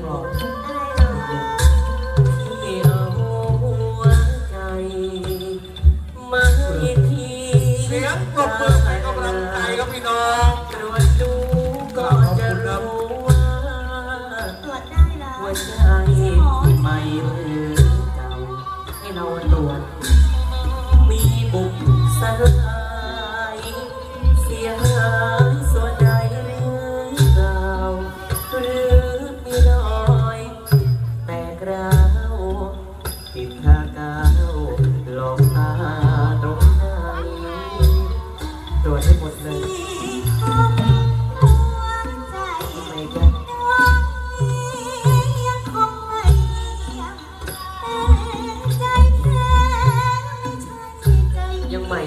the wrong.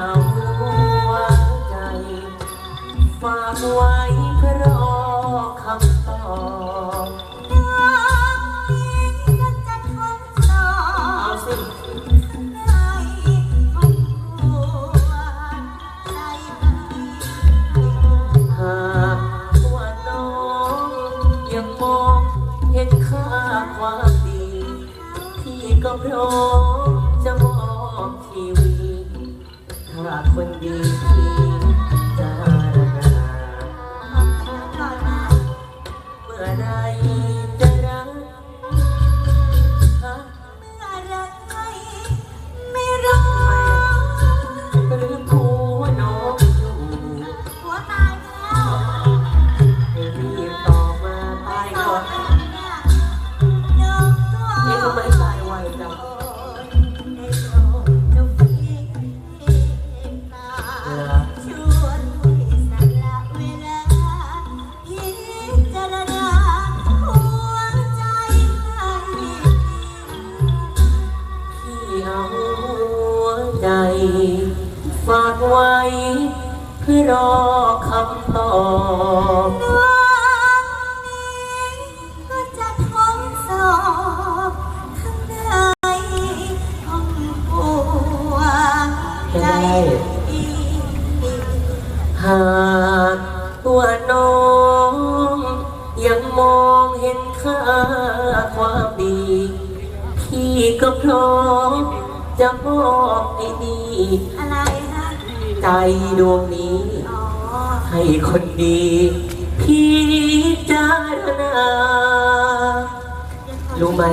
เอาใจ ฝากไว้รอคำตอบเอาสิ หากว่าน้องยังมองเห็นค่าความดี ที่ก็พร้อม คนดีที จ ฝากไว้ เพื่อรอคำตอบน้อมีก็จะทดสอบข้งในของหัวใจหากตัวน้อง ยังมองเห็นค่าความดี พี่ก็พร้อม จะบอกให้ดีอะไรนะใจดวงนี้ให้คนดีพิจารณา เดี๋วรู้ไหม